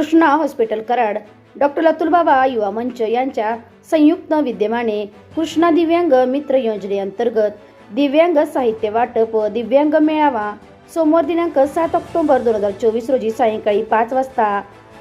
Krishna hospital Karad doctor लतुलबाबा युवा मंच यांच्या संयुक्त विद्यमाने कृष्णा दिव्यांग मित्र योजनेअंतर्गत दिव्यांग साहित्य वाटप व दिव्यांग मेळावा सोमवार दिनांक सात ऑक्टोबर दोन हजार चोवीस रोजी सायंकाळी पाच वाजता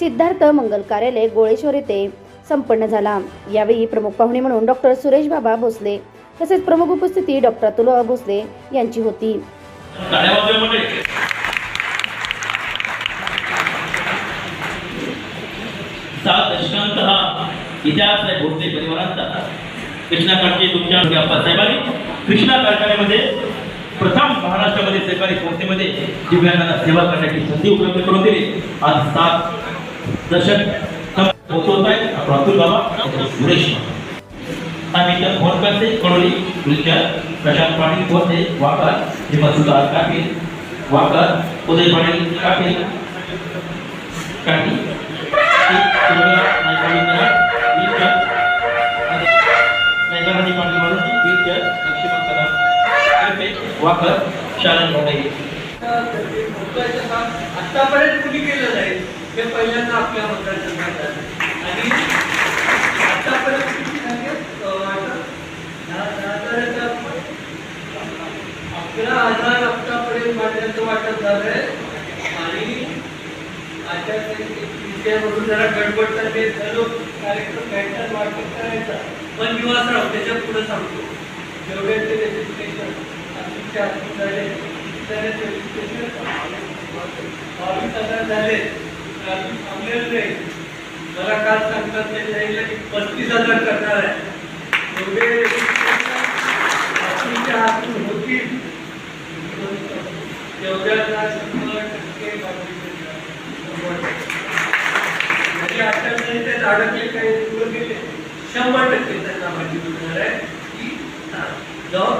सिद्धार्थ मंगल कार्यालय गोळेश्वर येथे संपन्न झाला. यावेळी प्रमुख पाहुणे म्हणून डॉक्टर सुरेश बाबा भोसले तसेच प्रमुख उपस्थिती डॉक्टर अतुलबाबा भोसले यांची होती. टाळ्या हा इतिहास आहे भोसले परिवारांचा कृष्णा काटके तुमच्या साहेबांनी कृष्णा कारखान्यामध्ये प्रथम महाराष्ट्रामध्ये सरकारी संस्थेमध्ये दिव्यांगांना सेवा करण्याची संधी उपलब्ध करून दिली. आज सात दशक पोहोचवत आहे आपण अतुल बाबा सुरेश आम्ही इथं फोन करते कळोली तुमच्या प्रशांत पाटील पोहते वाकर हिमसुधार काटे वाकर उदय पाटील काटे काटी वाकर शालन मोठे आतापर्यंत कुणी केलं जाईल हे पहिल्यांदा आपल्या मतदारसंघात आणि आतापर्यंत किती झाले अकरा हजार आतापर्यंत वाट्याचं वाटप झालंय. आणि आचारसंहितेमधून जरा गडबड तर ते सर्व कार्यक्रम घ्यायचा वाटप करायचा. पण निवासराव त्याच्या पुढे सांगतो. जेवढे ते रजिस्ट्रेशन तुमच्या हातून झाले त्याचे रजिस्ट्रेशन बावीस हजार झाले तर अजून थांबलेलं नाही मला काल सांगतात ते जाईल की पस्तीस हजार करणार आहे एवढे registration तुमच्या हातून होतील तेवढ्याला शंभर टक्के शंभर टक्के. म्हणजे आचारसंहितेत अडकले काही पुढे गेले शंभर टक्के त्यांना माहिती मिळणार आहे की हा, जबाबदारी त्याची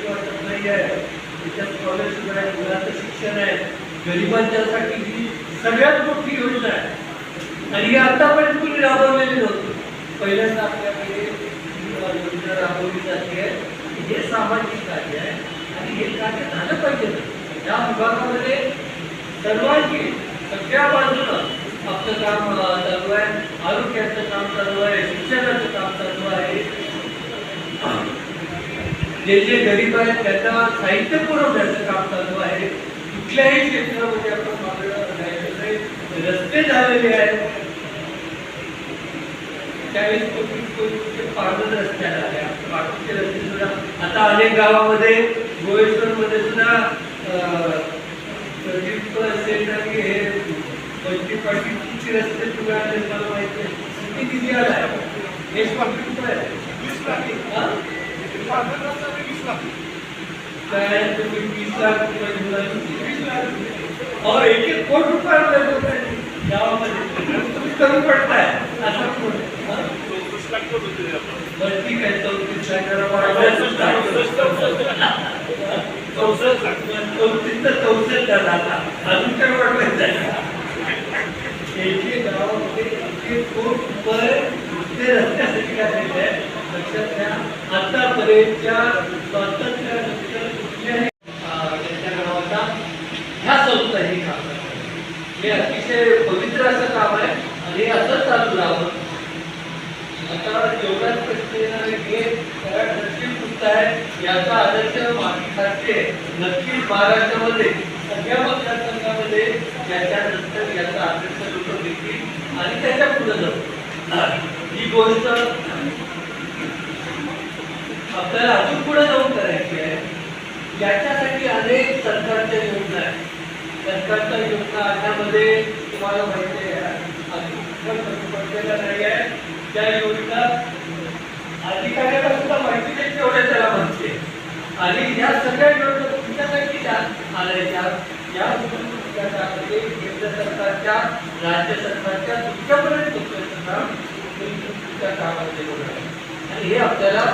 नाही आहे त्याच्यात स्कॉलरशिप आहे मुलाचं शिक्षण आहे गरिबांच्यासाठी ही सगळ्यात मोठी योजना आहे आणि ही आतापर्यंत कुणी राबवलेली नव्हती पहिल्यांदा आपल्याकडे योजना राबवली जाते हे सामाजिक कार्य आहे आणि हे कार्य झालं पाहिजे या विभागामध्ये सर्वांची सगळ्या बाजूनं आपलं काम चालू आहे आरोग्याचं काम चालू आहे शिक्षणाचं काम चालू आहे जे जे गरीब आहेत त्यांना साहित्य पुरवण्याचं काम चालू आहे कुठल्याही क्षेत्रामध्ये आपण मागणं रस्ते झालेले आहेत रस्त्याला आहे रस्ते सुद्धा आता अनेक गावामध्ये गोळेश्वरमध्ये सुद्धा प्रदीप सेठ आणि हे बंटी पाटील किती रस्ते मला माहिती आहे किती पाटील कुठं आहे वीस पाटील हा? काय तुम्ही वीस लाख रुपये दिला, वीस लाख रुपये. अहो, एक एक कोट रुपये आणले लोकांनी गावामध्ये तुम्ही कमी पडताय असं कोण हा? बरं ठीक आहे चौतीस लाख जरा वाढवायचं चौसष्ट चौतीस तर चौसष्ट झाला आता अजून काय वाढवायचं आहे एक एक गावामध्ये एक एक कोट रुपये ते रस्त्यासाठी काढलेले आहे लक्षात घ्या आतापर्यंतच्या कुठल्याही त्यांच्या ह्या संस्था हे काम हे अतिशय पवित्र असं काम आहे आणि हे असंच चालू राहावं आता प्रश्न हे कराड दक्षिण पुस्त आहे याचा आदर्श बाकीसारखे नक्कीच महाराष्ट्रामध्ये सगळ्या मतदारसंघामध्ये याच्यानंतर याचा आदर्श लोक घेतील आणि त्याच्या पुढे जाऊ ही गोष्ट आपल्याला अजून पुढे जाऊन करायची आहे. याच्यासाठी अनेक सरकारच्या योजना आहेत. सरकारच्या योजना आणण्यामध्ये तुम्हाला माहिती आहे अजून पडलेल्या नाही आहे. त्या योजना अधिकाऱ्याला सुद्धा माहिती नाही तेवढ्या त्याला म्हणते आणि या सगळ्या योजना तुमच्यासाठी त्या आल्या या त्या केंद्र सरकारच्या राज्य सरकारच्या तुमच्यापर्यंत काम तुमच्या कामामध्ये आणि हे आपल्याला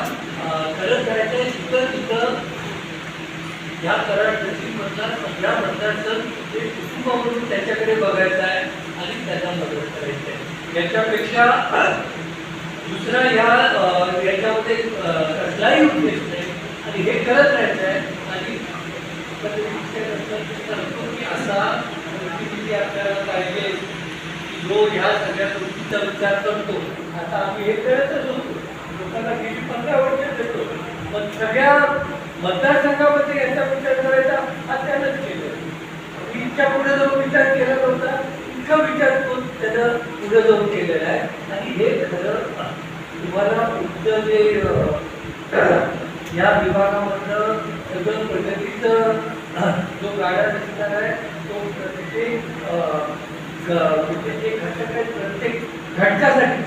खरं करायचं आहे तिथं तिथं या कराड मधला सगळ्या मतदारसंघ ते कुटुंबामधून त्याच्याकडे बघायचं आहे आणि त्यांना मदत करायची आहे. याच्यापेक्षा दुसरा ह्या याच्यामध्ये कसलाही उद्देश नाही. आणि हे करत राहायचं आहे. आणि असा प्रतिनिधी आपल्याला पाहिजे जो ह्या सगळ्या गोष्टीचा विचार करतो. आता आम्ही हे करतच होतो. लोकांना गेली पंधरा वर्ष देतो पण सगळ्या मतदारसंघामध्ये यांचा विचार करायचा हा त्यानंच केलं. इतक्या पुढे जाऊन विचार केला नव्हता. इतका विचार करून त्यानं पुढे जाऊन केलेला आहे. आणि हे खरं तुम्हाला पुढचं जे या विभागामधलं सगळं प्रगतीचं जो गाडा दिसणार आहे तो प्रत्येक अं, म्हणजे जे घटक आहे प्रत्येक घटकासाठी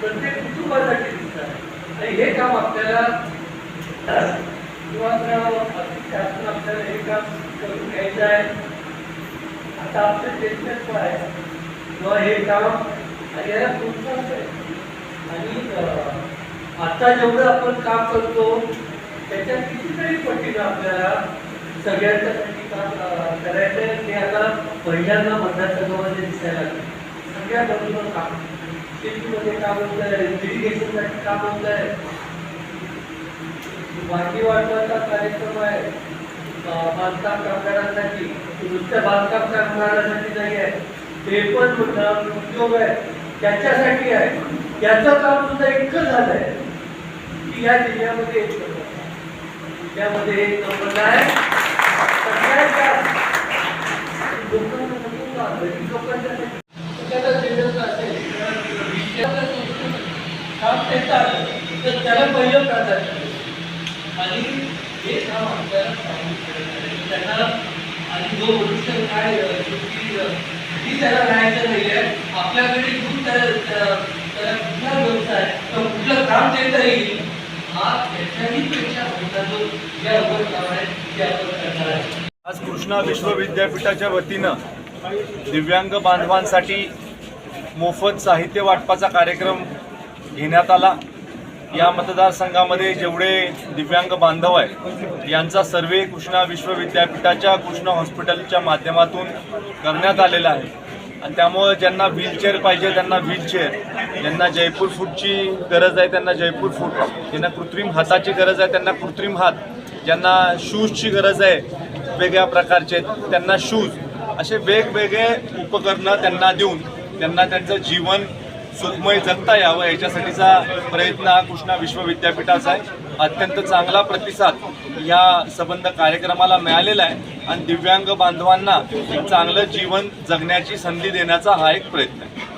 प्रत्येक कुटुंबासाठी आणि हे काम आपल्याला निवासराव शासन आपल्याला हे काम करून आता आपलं पण आहे किंवा हे काम आता जेवढं आपण काम करतो त्याच्या कितीतरी पटीनं आपल्याला काम करायचं ते आता, पहिल्यांदा मतदारसंघामध्ये दिसायला सगळ्या बाजूनं काम शेतीमध्ये काम होत आहे इरिगेशनसाठी काम होत आहे. वाढी वाढवायचा कार्यक्रम आहे. बांधकाम कामगारांसाठी नुसत्या बांधकाम कामगारांसाठी नाही आहे. ते पण म्हणणं उद्योग आहे. त्याच्यासाठी आहे. त्याचं काम सुद्धा इतकं झालं आहे की या जिल्ह्यामध्ये एक नंबर आहे. जिल्ह्यामध्ये एक नंबर आहे सगळ्यात जास्त लोकांना तर त्याला आणि हे काम आपल्याला सांगितलं त्यांना आणि जो भविष्य काय अ, त्याला राहायचं नाही आहे. आपल्याकडे घेऊन त्याला कुठला व्यवसाय किंवा कुठलं काम देता येईल हा त्याच्याही पेक्षा मोठा जो या अवघड काम आहे ते आपण करणार आहे. आज कृष्णा विश्वविद्यापीठाच्या वतीनं दिव्यांग बांधवांसाठी मोफत साहित्य वाटपाचा कार्यक्रम घेण्यात आला. या मतदारसंघामध्ये जेवढे दिव्यांग बांधव आहेत यांचा सर्वे कृष्णा विश्वविद्यापीठाच्या कृष्णा हॉस्पिटलच्या माध्यमातून करण्यात आलेला आहे. आणि त्यामुळं ज्यांना व्हीलचेअर पाहिजे त्यांना व्हीलचेअर. ज्यांना जयपूर फूटची गरज आहे त्यांना जयपूर फूट. ज्यांना कृत्रिम हाताची गरज आहे त्यांना कृत्रिम हात. ज्यांना शूजची गरज आहे वेगळ्या प्रकारचे त्यांना शूज. असे वेगवेगळे उपकरणं त्यांना देऊन त्यांना त्यांचं जीवन सुखमय जगता यावं याच्यासाठीचा प्रयत्न हा कृष्णा विश्वविद्यापीठाचा आहे. अत्यंत चांगला प्रतिसाद या संबंध कार्यक्रमाला मिळालेला आहे आणि दिव्यांग बांधवांना एक चांगलं जीवन जगण्याची संधी देण्याचा हा एक प्रयत्न आहे.